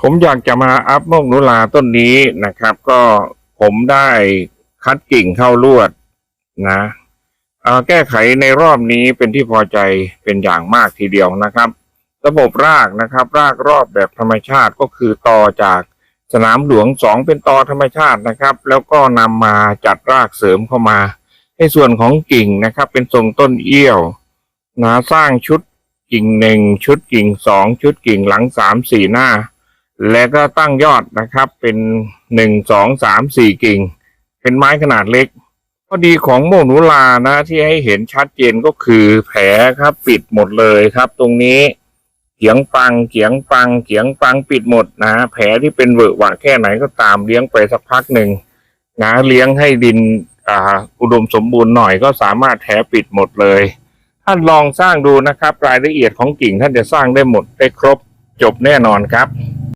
ผมอยากจะมาอัพโมกนุลาต้นนี้นะครับ ก็ผมได้คัดกิ่งเข้าลวดนะแก้ไขในรอบนี้เป็นที่พอใจเป็นอย่างมากทีเดียวนะครับ ระบบรากนะครับ รากรอบแบบธรรมชาติก็คือต่อจากสนามหลวงสองเป็นตอธรรมชาตินะครับ แล้วก็นำมาจัดรากเสริมเข้ามา ในส่วนของกิ่งนะครับ เป็นทรงต้นเอี้ยวนะสร้างชุดกิ่งหนึ่งชุดกิ่งสองชุดกิ่งหลังสามสี่หน้า และก็ตั้งยอดนะครับ เป็นหนึ่งสองสามสี่กิ่ง เป็นไม้ขนาดเล็กข้อดีของโมกหนูลานะที่ให้เห็นชัดเจนก็คือแผลครับปิดหมดเลยครับ ตรงนี้เขียงปังเขียงปังเขียงปังปิดหมดนะแผลที่เป็นเวอะหวะแค่ไหนก็ตามเลี้ยงไปสักพักหนึ่งนะเลี้ยงให้ดินอ่าอุดมสมบูรณ์หน่อยก็สามารถแผลปิดหมดเลยท่านลองสร้างดูนะครับ รายละเอียดของกิ่งท่านจะสร้างได้หมดได้ครบจบแน่นอนครับ